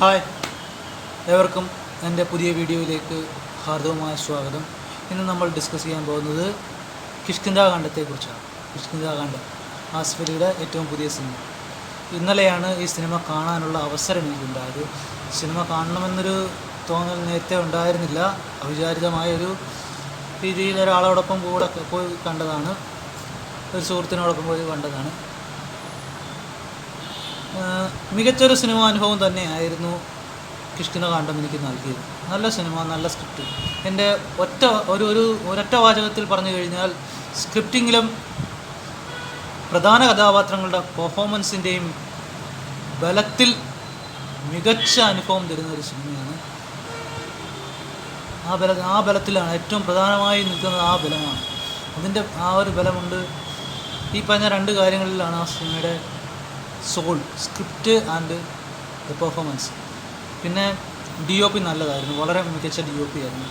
Hi. ഏവർക്കും എന്റെ പുതിയ വീഡിയോയിലേക്ക് ഹാർദവമായ സ്വാഗതം. ഇന്ന് നമ്മൾ ഡിസ്കസ് ചെയ്യാൻ പോകുന്നത് കിഷ്കിന്താകാന്ഡത്തെക്കുറിച്ചാണ് കിഷ്കിന്താകാന്ഡം ആസ്ഫലിയുടെ ഏറ്റവും പുതിയ സിനിമ. ഇന്നലെയാണ് ഈ സിനിമ കാണാനുള്ള അവസരം എനിക്കുണ്ടായത്. സിനിമ കാണണമെന്നൊരു തോന്നൽ നേരത്തെ ഉണ്ടായിരുന്നില്ല. അവിചാരിതമായ ഒരു രീതിയിൽ ഒരാളോടൊപ്പം കൂടെ പോയി കണ്ടതാണ്. ഒരു സുഹൃത്തിനോടൊപ്പം പോയി കണ്ടതാണ്. മികച്ചൊരു സിനിമ അനുഭവം തന്നെയായിരുന്നു കിഷ്കിനകാന്ഡം എനിക്ക് നൽകിയത്. നല്ല സിനിമ നല്ല സ്ക്രിപ്റ്റ്. എന്റെ ഒറ്റ ഒരു ഒരു ഒരൊറ്റ വാചകത്തിൽ പറഞ്ഞു കഴിഞ്ഞാൽ സ്ക്രിപ്റ്റിങ്ങിലും പ്രധാന കഥാപാത്രങ്ങളുടെ പെർഫോമൻസിന്റെയും ബലത്തിൽ മികച്ച അനുഭവം തരുന്ന ഒരു സിനിമയാണ്. ആ ബല ആ ബലത്തിലാണ് ഏറ്റവും പ്രധാനമായി നിൽക്കുന്നത് ആ ബലമാണ്. അതിന്റെ ആ ഒരു ബലമുണ്ട്. ഈ പറഞ്ഞ രണ്ട് കാര്യങ്ങളിലാണ് ആ സിനിമയുടെ soul script and the performance. പിന്നെ ഡി ഒ പി നല്ലതായിരുന്നു. വളരെ മികച്ച ഡി ഒ പി ആയിരുന്നു.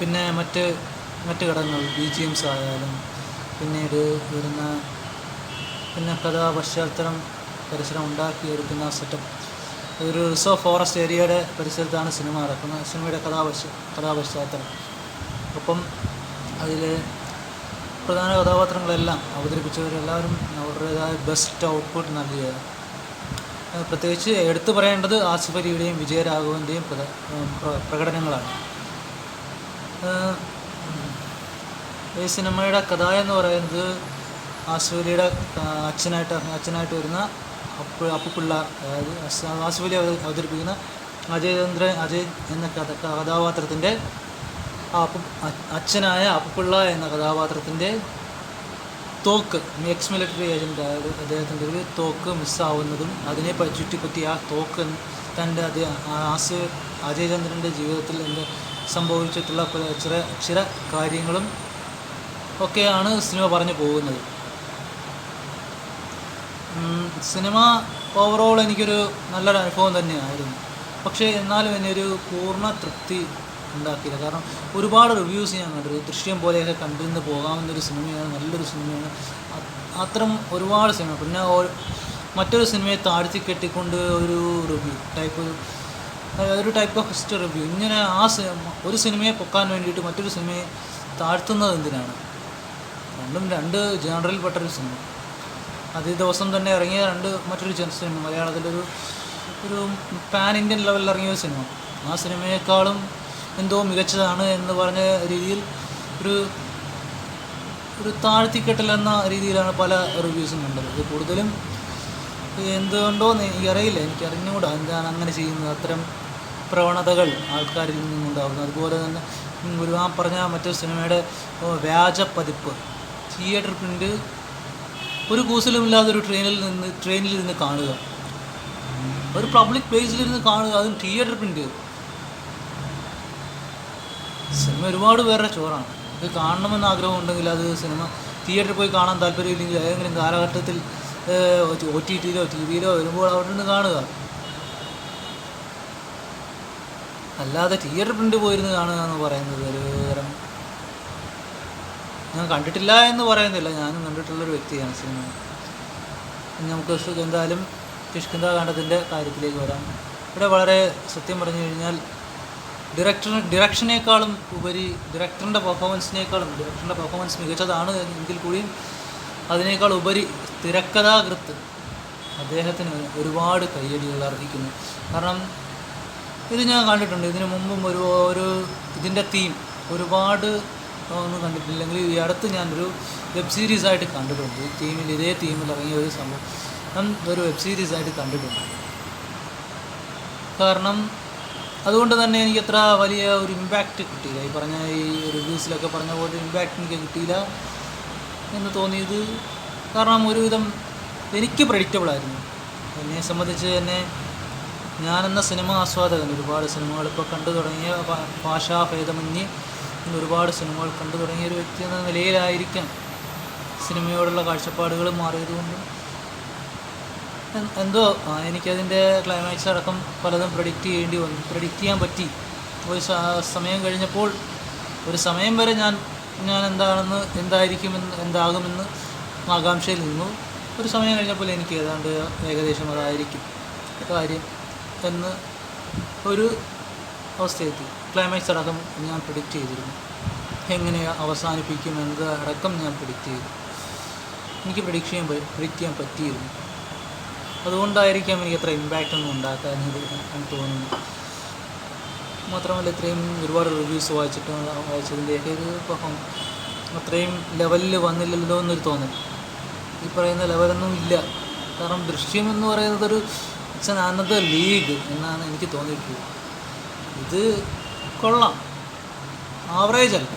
പിന്നെ മറ്റ് മറ്റ് ഘടകങ്ങൾ ബി ജി എംസ് ആയാലും പിന്നീട് വരുന്ന പിന്നെ കഥാ പശ്ചാത്തലം പരിസരം ഉണ്ടാക്കിയെടുക്കുന്ന സെറ്റപ്പ് ഒരു റിസർവ് ഫോറസ്റ്റ് ഏരിയയുടെ പരിസരത്താണ് സിനിമ നടക്കുന്നത്. സിനിമയുടെ കഥാപശ്ച കഥാപശ്ചാത്തലം. അപ്പം അതിൽ പ്രധാന കഥാപാത്രങ്ങളെല്ലാം അവതരിപ്പിച്ചവരെല്ലാവരും അവരുടേതായ ബെസ്റ്റ് ഔട്ട്പുട്ട് നൽകിയത് പ്രത്യേകിച്ച് എടുത്തു പറയേണ്ടത് ആസിഫ് അലിയുടെയും വിജയരാഘവന്റെയും പ്ര- പ്രകടനങ്ങളാണ്. ഈ സിനിമയുടെ കഥ എന്ന് പറയുന്നത് ആസിഫ് അലിയുടെ അച്ഛനായിട്ട് അച്ഛനായിട്ട് വരുന്ന അപ്പു അപ്പുപിള്ള അതായത് ആസിഫ് അലി അവതരിപ്പിക്കുന്ന അജയചന്ദ്രൻ അജയ് എന്ന കഥ കഥാപാത്രത്തിന്റെ അപ്പു അച്ഛനായ അപ്പുപിള്ള എന്ന കഥാപാത്രത്തിന്റെ തോക്ക് എക്സ് മിലിറ്ററി ഏജന്റ് അതായത് അദ്ദേഹത്തിന്റെ ഒരു തോക്ക് മിസ്സാവുന്നതും അതിനെ ചുറ്റിപ്പറ്റി ആ തോക്ക് തന്റെ അതേ ആസ് അജയചന്ദ്രന്റെ ജീവിതത്തിൽ എന്ത് സംഭവിച്ചിട്ടുള്ള ചില ചില കാര്യങ്ങളും ഒക്കെയാണ് സിനിമ പറഞ്ഞു പോകുന്നത്. സിനിമ ഓവറോൾ എനിക്കൊരു നല്ലൊരു അനുഭവം തന്നെയായിരുന്നു. പക്ഷേ എന്നാലും എന്നെ ഒരു പൂർണ തൃപ്തി ഉണ്ടാക്കിയില്ല. കാരണം ഒരുപാട് റിവ്യൂസ് ഞാൻ കണ്ടു ദൃശ്യം പോലെയൊക്കെ കണ്ടിരുന്ന് പോകാവുന്നൊരു സിനിമയാണ് നല്ലൊരു സിനിമയാണ്. അത്തരം ഒരുപാട് സിനിമ. പിന്നെ മറ്റൊരു സിനിമയെ താഴ്ത്തി കെട്ടിക്കൊണ്ട് ഒരു റിവ്യൂ ടൈപ്പ് ഒരു ടൈപ്പ് ഓഫ് ഫസ്റ്റ് റിവ്യൂ ഇങ്ങനെ ആ ഒരു സിനിമയെ പൊക്കാൻ വേണ്ടിയിട്ട് മറ്റൊരു സിനിമയെ താഴ്ത്തുന്നത് എന്തിനാണ്? രണ്ടും രണ്ട് ജേണറിൽപ്പെട്ടൊരു സിനിമ. അതേ ദിവസം തന്നെ ഇറങ്ങിയ രണ്ട് മറ്റൊരു സിനിമ. മലയാളത്തിലൊരു ഒരു പാൻ ഇന്ത്യൻ ലെവലിൽ ഇറങ്ങിയ ഒരു സിനിമ. ആ സിനിമയേക്കാളും എന്തോ മികച്ചതാണ് എന്ന് പറഞ്ഞ രീതിയിൽ ഒരു ഒരു താഴ്ത്തിക്കെട്ടലെന്ന രീതിയിലാണ് പല റിവ്യൂസും കണ്ടത്. ഇത് കൂടുതലും എന്തുകൊണ്ടോ എനിക്കറിയില്ല. എനിക്ക് അറിഞ്ഞുകൂടാ എന്താണ് അങ്ങനെ ചെയ്യുന്നത്? അത്തരം പ്രവണതകൾ ആൾക്കാരിൽ നിന്നുണ്ടാകുന്നു അതുപോലെ തന്നെ ഒരു ആ പറഞ്ഞ മറ്റൊരു സിനിമയുടെ വ്യാജ പതിപ്പ് തിയേറ്റർ പ്രിന്റ് ഒരു കൂസലുമില്ലാതെ ഒരു ട്രെയിനിൽ നിന്ന് ട്രെയിനിൽ നിന്ന് കാണുക. ഒരു പബ്ലിക് പ്ലേസിലിരുന്ന് കാണുക. അതും തിയേറ്റർ പ്രിന്റ് സിനിമ ഒരുപാട് പേരുടെ ചോറാണ്. ഇത് കാണണമെന്ന് ആഗ്രഹം ഉണ്ടെങ്കിൽ അത് സിനിമ തിയേറ്ററിൽ പോയി കാണാൻ താല്പര്യമില്ലെങ്കിൽ ഏതെങ്കിലും കാലഘട്ടത്തിൽ ഒ ടി ടിയിലോ ടി വിയിലോ വരുമ്പോൾ അവിടെ നിന്ന് കാണുക. അല്ലാതെ തിയേറ്റർ പ്രിന്റ് പോയിരുന്ന് കാണുക എന്ന് പറയുന്നത് ഒരു തരം ഞാൻ കണ്ടിട്ടില്ല എന്ന് പറയുന്നില്ല. ഞാനും കണ്ടിട്ടുള്ളൊരു വ്യക്തിയാണ് സിനിമ. നമുക്ക് എന്തായാലും കിഷ്കിന്ത കാണ്ഡത്തിന്റെ കാര്യത്തിലേക്ക് വരാം. ഇവിടെ വളരെ സത്യം പറഞ്ഞു കഴിഞ്ഞാൽ ഡയറക്ടർ ഡയറക്ഷനേക്കാളും ഉപരി ഡയറക്ടറിന്റെ പെർഫോമൻസിനേക്കാളും ഡയറക്ടറിന്റെ പെർഫോമൻസ് മികച്ചതാണ് എങ്കിൽ കൂടിയും അതിനേക്കാൾ ഉപരി തിരക്കഥാകൃത്ത് അദ്ദേഹത്തിന് ഒരുപാട് കയ്യടികൾ അർഹിക്കുന്നു. കാരണം ഇത് ഞാൻ കണ്ടിട്ടുണ്ട്. ഇതിനു മുമ്പും ഒരു ഒരു ഇതിന്റെ തീം ഒരുപാട് ഒന്നും കണ്ടിട്ടില്ലെങ്കിൽ ഈ അടുത്ത് ഞാനൊരു വെബ് സീരീസ് ആയിട്ട് കണ്ടിട്ടുണ്ട്. ഈ തീമിൽ ഇതേ തീമിൽ ഇറങ്ങിയ ഒരു സംഭവം. ഞാൻ ഒരു വെബ് സീരീസ് ആയിട്ട് കണ്ടിട്ടുണ്ട്. കാരണം അതുകൊണ്ട് തന്നെ എനിക്ക് അത്ര വലിയ ഒരു ഇമ്പാക്റ്റ് കിട്ടിയില്ല. ഈ പറഞ്ഞ ഈ റിവ്യൂസിലൊക്കെ പറഞ്ഞ പോലെ ഇമ്പാക്റ്റ് എനിക്ക് കിട്ടിയില്ല എന്ന് തോന്നിയത് കാരണം ഒരുവിധം എനിക്ക് പ്രഡിക്റ്റബിൾ ആയിരുന്നു. എന്നെ സംബന്ധിച്ച് തന്നെ ഞാനെന്ന സിനിമ ആസ്വാദകൻ ഒരുപാട് സിനിമകൾ ഇപ്പോൾ കണ്ടു തുടങ്ങിയ ഭാഷാഭേദമന്യേ ഒരുപാട് സിനിമകൾ കണ്ടു തുടങ്ങിയ ഒരു വ്യക്തി എന്ന നിലയിലായിരിക്കാം. സിനിമയോടുള്ള കാഴ്ചപ്പാടുകൾ മാറിയതുകൊണ്ട് എന്തോ എനിക്കതിന്റെ ക്ലൈമാക്സ് അടക്കം പലതും പ്രഡിക്റ്റ് ചെയ്യേണ്ടി വന്നു. പ്രഡിക്റ്റ് ചെയ്യാൻ പറ്റി. ഒരു സമയം കഴിഞ്ഞപ്പോൾ ഒരു സമയം വരെ ഞാൻ ഞാൻ എന്താണെന്ന് എന്തായിരിക്കുമെന്ന് എന്താകുമെന്ന് ആകാംക്ഷയിൽ നിന്നു ഒരു സമയം കഴിഞ്ഞപ്പോൾ എനിക്ക് ഏതാണ്ട് ഏകദേശം അതായിരിക്കും കാര്യം എന്ന് ഒരു അവസ്ഥയെത്തി. ക്ലൈമാക്സ് അടക്കം ഞാൻ പ്രിഡിക്റ്റ് ചെയ്തിരുന്നു. എങ്ങനെ അവസാനിപ്പിക്കും എന്നത് അടക്കം ഞാൻ പ്രിഡിക്റ്റ് ചെയ്തു. എനിക്ക് പ്രിഡിക്റ്റ് ചെയ്യാൻ പ്രിഡിക്റ്റ് ചെയ്യാൻ പറ്റിയിരുന്നു. അതുകൊണ്ടായിരിക്കാം എനിക്ക് അത്ര ഇമ്പാക്റ്റ് ഒന്നും ഉണ്ടാക്കാൻ എനിക്ക് തോന്നുന്നു. മാത്രമല്ല ഇത്രയും ഒരുപാട് റിവ്യൂസ് വായിച്ചിട്ട് വായിച്ചതിന്റെയൊക്കെ ഒരു ഇപ്പം അത്രയും ലെവലിൽ വന്നില്ലല്ലോ എന്നൊരു തോന്നൽ. ഈ പറയുന്ന ലെവലൊന്നും ഇല്ല. കാരണം ദൃശ്യം എന്ന് പറയുന്നത് ഒരു അനദർ ലീഗ് എന്നാണ് എനിക്ക് തോന്നിയിട്ടുള്ളത്. ഇത് കൊള്ളാം. ആവറേജ് അല്ല.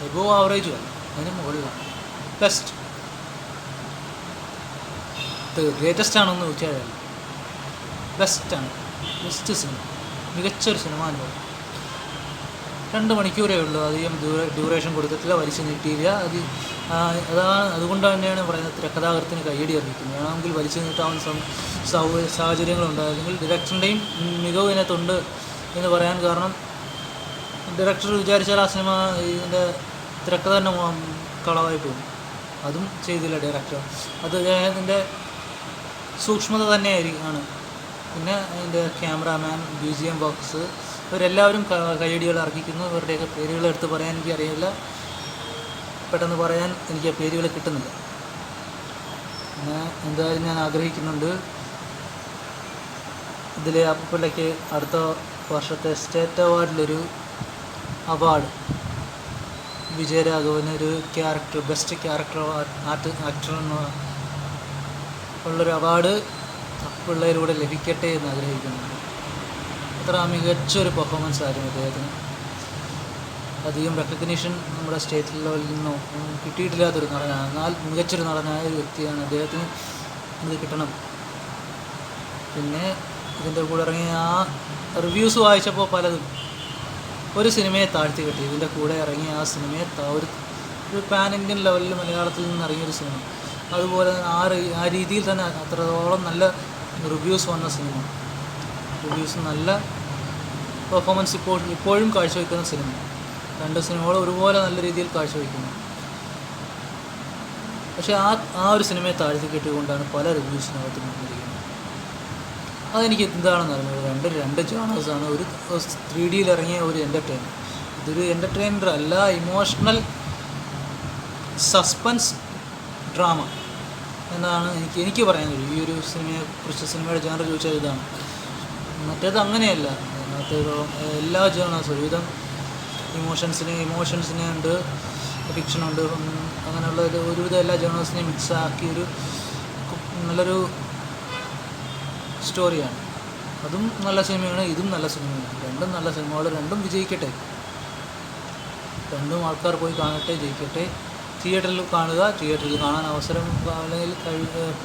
എബോ ആവറേജും അല്ല. അതിന് മുകളിലാണ്. ബെസ്റ്റ് ഇത് ഗ്രേറ്റസ്റ്റ് ആണെന്ന് ചോദിച്ചാൽ ബെസ്റ്റാണ് ബെസ്റ്റ് സിനിമ മികച്ചൊരു സിനിമ അനുഭവം രണ്ട് മണിക്കൂറേ ഉള്ളൂ. അധികം ഡ്യൂറേ ഡ്യൂറേഷൻ കൊടുത്തിട്ടില്ല. വലിച്ചു നീട്ടിയില്ല. അത് അതാണ് അതുകൊണ്ട് തന്നെയാണ് പറയുന്നത് തിരക്കഥാകൃത്തിന് കയ്യടി അറിയിക്കുന്നത്. വേണമെങ്കിൽ വലിച്ചു നീട്ടാവുന്ന സാഹചര്യങ്ങളുണ്ടായിരുന്നെങ്കിൽ ഡയറക്ടറിന്റെയും മികവ് ഇതിനകത്തുണ്ട് എന്ന് പറയാൻ കാരണം ഡയറക്ടർ വിചാരിച്ചാൽ ആ സിനിമ ഇതിന്റെ തിരക്കഥ തന്നെ കളവായി പോകും. അതും ചെയ്തില്ല ഡയറക്ടർ അത് അദ്ദേഹത്തിന്റെ സൂക്ഷ്മത തന്നെയായിരിക്കാണ് പിന്നെ അതിന്റെ ക്യാമറാമാൻ എം ബോക്സ് ഇവരെല്ലാവരും കൈയടികൾ അർഹിക്കുന്നു. ഇവരുടെയൊക്കെ പേരുകൾ എടുത്ത് പറയാൻ എനിക്ക് അറിയില്ല പെട്ടെന്ന് പറയാൻ എനിക്ക് ആ പേരുകൾ കിട്ടുന്നില്ല. എന്തായാലും ഞാൻ ആഗ്രഹിക്കുന്നുണ്ട്. ഇതിലെ അപ്പുപ്പിള്ളയ്ക്ക് അടുത്ത വർഷത്തെ സ്റ്റേറ്റ് അവാർഡിലൊരു അവാർഡ്. വിജയരാഘവന് ഒരു character best character art actor എന്ന ഉള്ളൊരു അവാർഡ് പിള്ളേരിലൂടെ ലഭിക്കട്ടെ എന്ന് ആഗ്രഹിക്കുന്നുണ്ട് അത്ര മികച്ചൊരു പെർഫോമൻസ് ആയിരുന്നു അദ്ദേഹത്തിന് അധികം റെക്കഗ്നീഷൻ നമ്മുടെ സ്റ്റേറ്റ് ലെവലിൽ നിന്നോ ഒന്നും കിട്ടിയിട്ടില്ലാത്തൊരു നടനാണ്. എന്നാൽ മികച്ചൊരു നടനായ ഒരു വ്യക്തിയാണ് അദ്ദേഹത്തിന് ഇത് കിട്ടണം. പിന്നെ ഇതിന്റെ കൂടെ ഇറങ്ങിയ ആ റിവ്യൂസ് വായിച്ചപ്പോൾ പലതും. ഒരു സിനിമയെ താഴ്ത്തി കിട്ടി. ഇതിന്റെ കൂടെ ഇറങ്ങിയ ആ സിനിമയെ ഒരു പാൻ ഇന്ത്യൻ ലെവലിൽ മലയാളത്തിൽ നിന്ന് ഇറങ്ങിയൊരു സിനിമ. അതുപോലെ ആ ആ രീതിയിൽ തന്നെ അത്രത്തോളം നല്ല റിവ്യൂസ് വന്ന സിനിമ. റിവ്യൂസ് നല്ല പെർഫോമൻസ് ഇപ്പോൾ ഇപ്പോഴും കാഴ്ചവെക്കുന്ന സിനിമ. രണ്ട് സിനിമകൾ ഒരുപോലെ നല്ല രീതിയിൽ കാഴ്ചവെക്കുന്നു. പക്ഷേ ആ ആ ഒരു സിനിമയെ താഴ്ത്തി കെട്ടിക്കൊണ്ടാണ് പല റിവ്യൂസിനകത്ത് വന്നിരിക്കുന്നത്. അതെനിക്ക് എന്താണെന്ന് അറിഞ്ഞത് രണ്ട് രണ്ട് ജോണേഴ്സാണ് ഒരു ത്രീ ഡിയിൽ ഇറങ്ങിയ ഒരു എന്റർടൈനർ ഇതൊരു എന്റർടൈനർ അല്ല ഇമോഷണൽ സസ്പെൻസ് ഡ്രാമ എന്നാണ് എനിക്ക് എനിക്ക് പറയാൻ ഈ ഒരു സിനിമയെ കുറിച്ച് സിനിമയുടെ ജോണർ ചോദിച്ചാൽ ഇതാണ്. മറ്റേത് അങ്ങനെയല്ല. അതിനകത്ത് എല്ലാ ജേണേഴ്സും ഒരുവിധം ഇമോഷൻസിന് ഇമോഷൻസിനെ ഉണ്ട് ഫിക്ഷനുണ്ട് അങ്ങനെയുള്ള ഒരു ഒരുവിധം എല്ലാ ജേണേഴ്സിനെയും മിക്സ് ആക്കി ഒരു നല്ലൊരു സ്റ്റോറിയാണ് അതും നല്ല സിനിമയാണ് ഇതും നല്ല സിനിമയാണ്. രണ്ടും നല്ല സിനിമകൾ രണ്ടും വിജയിക്കട്ടെ. രണ്ടും ആൾക്കാർ പോയി കാണട്ടെ ജയിക്കട്ടെ. തിയേറ്ററിൽ കാണുക തിയേറ്ററിൽ കാണാൻ അവസരം അല്ലെങ്കിൽ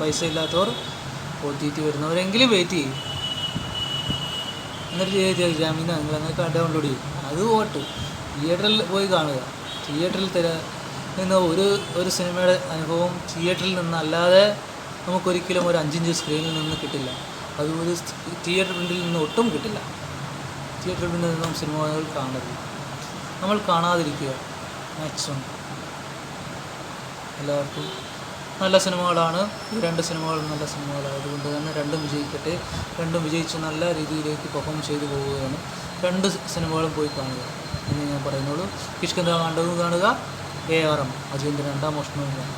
പൈസ ഇല്ലാത്തവർ ഒ ടി ടി വരുന്നവരെങ്കിലും വെയിറ്റ് ചെയ്യും. എന്നിട്ട് ജാമീന നിങ്ങൾ അങ്ങനെ ഡൗൺലോഡ് ചെയ്യും. അത് പോട്ട്. തിയേറ്ററിൽ പോയി കാണുക. തിയേറ്ററിൽ തര നിന്ന് ഒരു ഒരു സിനിമയുടെ അനുഭവം തിയേറ്ററിൽ നിന്ന് അല്ലാതെ നമുക്കൊരിക്കലും ഒരു അഞ്ചിഞ്ച് സ്ക്രീനിൽ നിന്ന് കിട്ടില്ല. അത് ഒരു തിയേറ്റർ പ്രിന്റിൽ നിന്ന് ഒട്ടും കിട്ടില്ല. തിയേറ്റർ പ്രിന്റിൽ നിന്നും സിനിമകൾ കാണരുത്. നമ്മൾ കാണാതിരിക്കുക. മാക്സിമം എല്ലാവർക്കും നല്ല സിനിമകളാണ്. ഈ രണ്ട് സിനിമകളും നല്ല സിനിമകളാണ് അതുകൊണ്ട് തന്നെ രണ്ടും വിജയിക്കട്ടെ. രണ്ടും വിജയിച്ച് നല്ല രീതിയിലേക്ക് പെർഫോം ചെയ്തു പോവുകയാണ്. രണ്ട് സിനിമകളും പോയി കാണുക എന്ന് ഞാൻ പറയുന്നുള്ളൂ. കിഷ്കന്ധ കണ്ടതും കാണുക. എ ആർ എം അജയന്റെ രണ്ടാം മോഷണവും കാണുക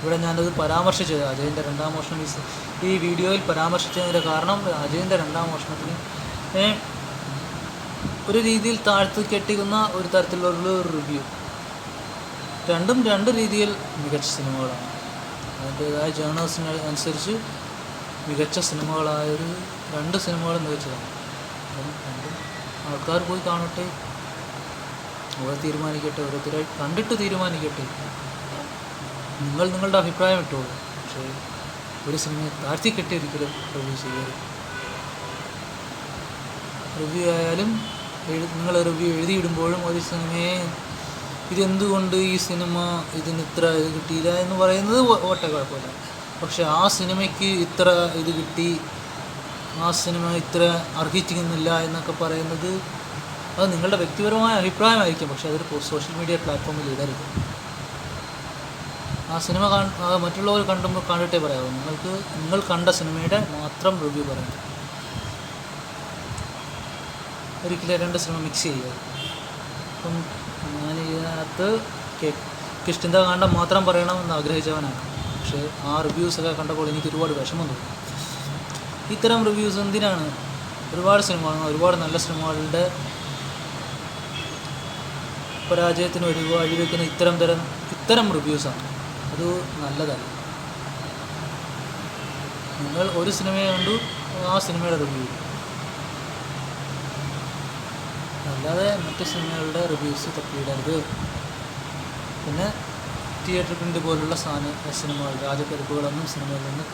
ഇവിടെ ഞാനത് പരാമർശിച്ചത്. അജയന്റെ രണ്ടാം മോഷണം ഈ വീഡിയോയിൽ പരാമർശിച്ചതിന്റെ കാരണം അജയന്റെ രണ്ടാം മോഷണത്തിന് ഒരു രീതിയിൽ താഴ്ത്തി കെട്ടിക്കുന്ന ഒരു തരത്തിലുള്ള റിവ്യൂ രണ്ടും രണ്ട് രീതിയിൽ മികച്ച സിനിമകളാണ്. അതിന്റേതായ ജേണേഴ്സിന് അനുസരിച്ച് മികച്ച സിനിമകളായൊരു രണ്ട് സിനിമകളും മികച്ചതാണ്. അപ്പം രണ്ടും ആൾക്കാർ പോയി കാണട്ടെ. അവർ തീരുമാനിക്കട്ടെ ഓരോരുത്തരായി കണ്ടിട്ട് തീരുമാനിക്കട്ടെ. നിങ്ങൾ നിങ്ങളുടെ അഭിപ്രായം ഇട്ടോളൂ പക്ഷേ ഒരു സിനിമയെ താഴ്ത്തി കെട്ടി ഒരിക്കലും റിവ്യൂ ചെയ്യരുത്. റിവ്യൂ ആയാലും എഴു നിങ്ങൾ റിവ്യൂ എഴുതിയിടുമ്പോഴും ഒരു സിനിമയെ ഇതെന്തുകൊണ്ട് ഈ സിനിമ ഇതിന് ഇത്ര ഇത് കിട്ടിയില്ല എന്ന് പറയുന്നത് ഒ- ഒറ്റ കുഴപ്പമില്ല. പക്ഷെ ആ സിനിമയ്ക്ക് ഇത്ര ഇത് കിട്ടി ആ സിനിമ ഇത്ര അർഹിച്ചിരുന്നില്ല എന്നൊക്കെ പറയുന്നത് അത് നിങ്ങളുടെ വ്യക്തിപരമായ അഭിപ്രായമായിരിക്കും. പക്ഷെ അതൊരു സോഷ്യൽ മീഡിയ പ്ലാറ്റ്ഫോമിൽ ഇടരുത്. ആ സിനിമ മറ്റുള്ളവർ കണ്ടുമ്പോൾ കണ്ടിട്ടേ പറയാവൂ. നിങ്ങൾക്ക് നിങ്ങൾ കണ്ട സിനിമയുടെ മാത്രം റിവ്യൂ പറയണം ഒരിക്കലും രണ്ട് സിനിമ മിക്സ് ചെയ്യുക. അപ്പം ഞാൻ ഇതിനകത്ത് കിഷ്ടിന്ത കാണ്ടം മാത്രം പറയണമെന്ന് ആഗ്രഹിച്ചവനാണ്. പക്ഷേ ആ റിവ്യൂസൊക്കെ കണ്ടപ്പോൾ എനിക്ക് ഒരുപാട് വിഷമം തോന്നി. ഇത്തരം റിവ്യൂസ് എന്തിനാണ്? ഒരുപാട് സിനിമകൾ ഒരുപാട് നല്ല സിനിമകളുടെ പരാജയത്തിന് ഒരു വഴിവെക്കുന്ന ഇത്തരം തരം ഇത്തരം റിവ്യൂസാണ് അത് നല്ലതല്ല. നിങ്ങൾ ഒരു സിനിമയെ കണ്ടു ആ സിനിമയുടെ റിവ്യൂ അല്ലാതെ മറ്റു സിനിമകളുടെ റിവ്യൂസ് തപ്പിയിടരുത്. പിന്നെ തിയേറ്റർ പ്രിന്റ് പോലുള്ള സാധന സിനിമകൾ രാജപ്പരിപ്പുകളൊന്നും സിനിമയിൽ നിന്ന്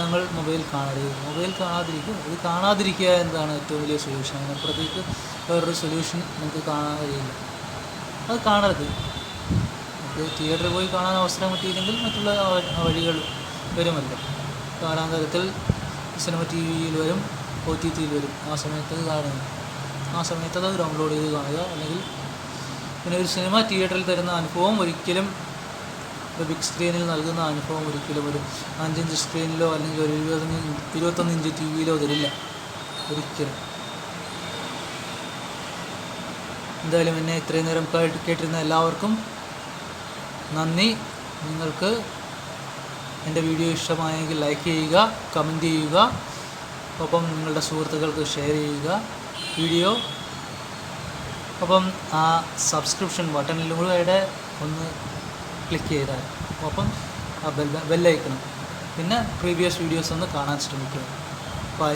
ഞങ്ങൾ മൊബൈൽ കാണരുത്. മൊബൈൽ കാണാതിരിക്കുക ഇത് കാണാതിരിക്കുക എന്നതാണ് ഏറ്റവും വലിയ സൊല്യൂഷൻ അതിനപ്പുറത്തേക്ക് വേറൊരു സൊല്യൂഷൻ നമുക്ക് കാണാൻ കഴിയില്ല. അത് കാണരുത്. നമുക്ക് തിയേറ്ററിൽ പോയി കാണാൻ അവസരം കിട്ടിയില്ലെങ്കിൽ മറ്റുള്ള വഴികൾ വരുമല്ലോ. കാലാന്തരത്തിൽ സിനിമ ടി വിയിൽ വരും ഒ ടി ടിയിൽ വരും. ആ സമയത്ത് അത് കാണുക ആ സമയത്ത് അത് ഡൗൺലോഡ് ചെയ്ത് കാണുക. അല്ലെങ്കിൽ പിന്നെ ഒരു സിനിമ തിയേറ്ററിൽ തരുന്ന അനുഭവം ഒരിക്കലും ഒരു ബിഗ് സ്ക്രീനിൽ നൽകുന്ന അനുഭവം ഒരിക്കലും ഒരു അഞ്ചിഞ്ച് സ്ക്രീനിലോ അല്ലെങ്കിൽ ഒരു ഇരുപത്തഞ്ച് ഇരുപത്തൊന്ന് ഇഞ്ച് ടി വിയിലോ തരില്ല. ഒരിക്കലും. എന്തായാലും എന്നെ ഇത്രയും നേരം കേട്ട് കേട്ടിരുന്ന എല്ലാവർക്കും നന്ദി. നിങ്ങൾക്ക് എന്റെ വീഡിയോ ഇഷ്ടമായെങ്കിൽ ലൈക്ക് ചെയ്യുക കമന്റ് ചെയ്യുക. ഒപ്പം നിങ്ങളുടെ സുഹൃത്തുക്കൾക്ക് ഷെയർ ചെയ്യുക. വീഡിയോ അപ്പം ആ സബ്സ്ക്രിപ്ഷൻ ബട്ടണിലും കൂടെ ഒന്ന് ക്ലിക്ക് ചെയ്താൽ അപ്പം ആ ബെൽ ബെല്ലൈക്കണം പിന്നെ പ്രീവിയസ് വീഡിയോസ് ഒന്ന് കാണാൻ ശ്രമിക്കുക.